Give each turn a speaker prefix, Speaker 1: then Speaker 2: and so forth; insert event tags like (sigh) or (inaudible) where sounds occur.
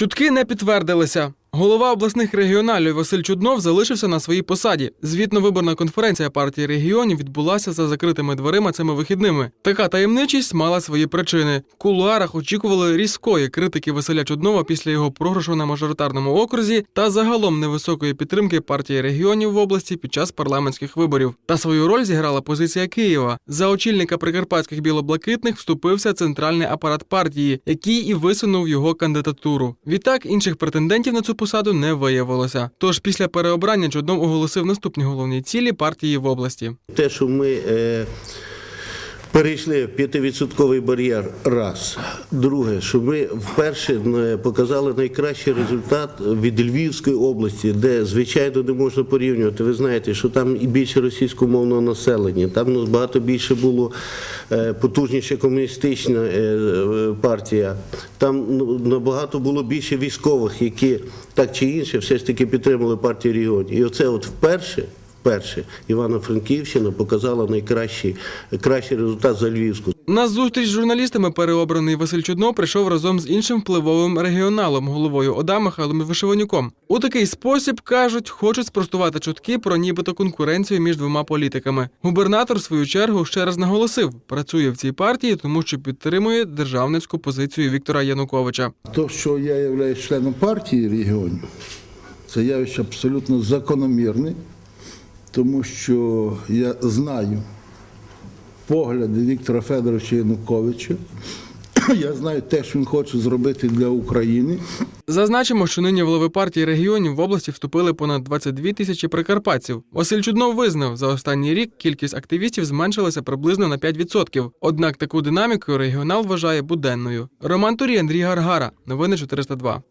Speaker 1: Чутки не підтвердилися. Голова обласних регіоналів Василь Чуднов залишився на своїй посаді. Звітно-виборна конференція партії регіонів відбулася за закритими дверима цими вихідними. Така таємничість мала свої причини. В кулуарах очікували різкої критики Василя Чуднова після його програшу на мажоритарному окрузі та загалом невисокої підтримки партії регіонів в області під час парламентських виборів. Та свою роль зіграла позиція Києва. За очільника прикарпатських білоблакитних вступився центральний апарат партії, який і висунув його кандидатуру. Відтак інших претендентів на цю посаду не виявилося. Тож після переобрання Чуднов оголосив наступні головні цілі партії в області.
Speaker 2: Те, що ми е, перейшли 5% бар'єр, раз. Друге, що ми вперше е, показали найкращий результат від Львівської області, де, звичайно, не можна порівнювати. Ви знаєте, що там і більше російськомовного населення, там ну, багато більше було е, потужніша комуністична е, партія, там ну, набагато було більше військових, які так чи інше все ж таки підтримали партію регіонів. І оце от вперше. Вперше Івано-Франківщина показала найкращий кращий результат за Львівську.
Speaker 1: На зустріч з журналістами переобраний Василь Чуднов прийшов разом з іншим впливовим регіоналом, головою ОДА Михайлом Вишиванюком. У такий спосіб кажуть, хочуть спростувати чутки про нібито конкуренцію між двома політиками. Губернатор, в свою чергу, ще раз наголосив, працює в цій партії, тому що підтримує державницьку позицію Віктора Януковича.
Speaker 3: То, що я являюсь членом партії регіонів, це явище абсолютно закономірне, тому що я знаю погляди Віктора Федоровича Януковича. (clears throat) Я знаю те, що він хоче зробити для України.
Speaker 1: Зазначимо, що нині в лави партії регіонів в області вступили понад 22 тисячі прикарпатців. Василь Чуднов визнав, за останній рік кількість активістів зменшилася приблизно на 5%. Однак таку динаміку регіонал вважає буденною. Роман Турій, Андрій Гаргара. Новини 402.